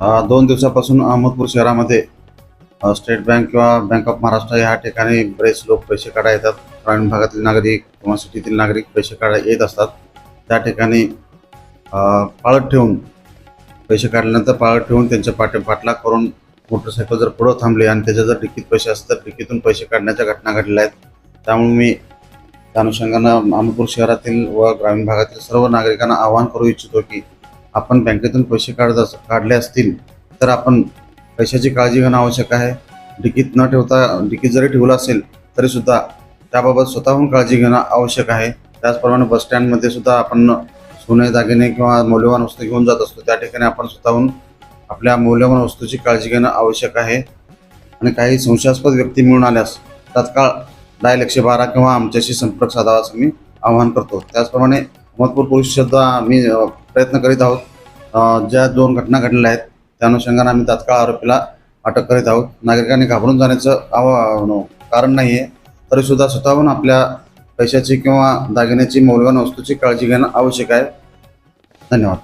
दोन दिवसापासून अहमदपूर शहरामध्ये स्टेट बँक किंवा बँक ऑफ महाराष्ट्र या ठिकाणी बरेच लोक पैसे काढा येतात. ग्रामीण भागातील नागरिक किंवा सिटीतील नागरिक पैसे काढा येत असतात. त्या ठिकाणी पाळत ठेवून पैसे काढल्यानंतर पाळत ठेवून त्यांच्या पाठी पाठलाग करून मोटरसायकल जर पुढं थांबली आणि त्याच्या जर डिक्कीत पैसे असतात तर डिक्कीतून पैसे काढण्याच्या घटना घडल्या आहेत. त्यामुळे मी त्या अनुषंगानं अहमदपूर शहरातील व ग्रामीण भागातील सर्व नागरिकांना आवाहन करू इच्छितो की आपण बँकेतून पैसे काढत अस काढले असतील तर आपण पैशाची काळजी घेणं आवश्यक आहे. डिकीत न ठेवता डिकीत जरी ठेवलं असेल तरीसुद्धा त्याबाबत स्वतःहून काळजी घेणं आवश्यक आहे. त्याचप्रमाणे बस स्टँडमध्ये सुद्धा आपण सोने दागिने किंवा मौल्यवान वस्तू घेऊन जात असतो. त्या ठिकाणी आपण स्वतःहून आपल्या मौल्यवान वस्तूची काळजी घेणं आवश्यक आहे. आणि काही संशयास्पद व्यक्ती मिळून आल्यास तात्काळ डायल एकशे बारा किंवा आमच्याशी संपर्क साधावा असं मी आवाहन करतो. त्याचप्रमाणे अहमदपूर पोलीस सुद्धा मी प्रयत्न करीत आहोत. ज्या दोन घटना घडल्या आहेत त्या अनुषंगाने आम्ही तात्काळ आरोपीला अटक करीत आहोत. नागरिकांनी घाबरून जाण्याचं आव कारण नाही आहे तरीसुद्धा स्वतःहून आपल्या पैशाची किंवा दागिन्याची मौल्यवान वस्तूची काळजी घेणं आवश्यक आहे. धन्यवाद.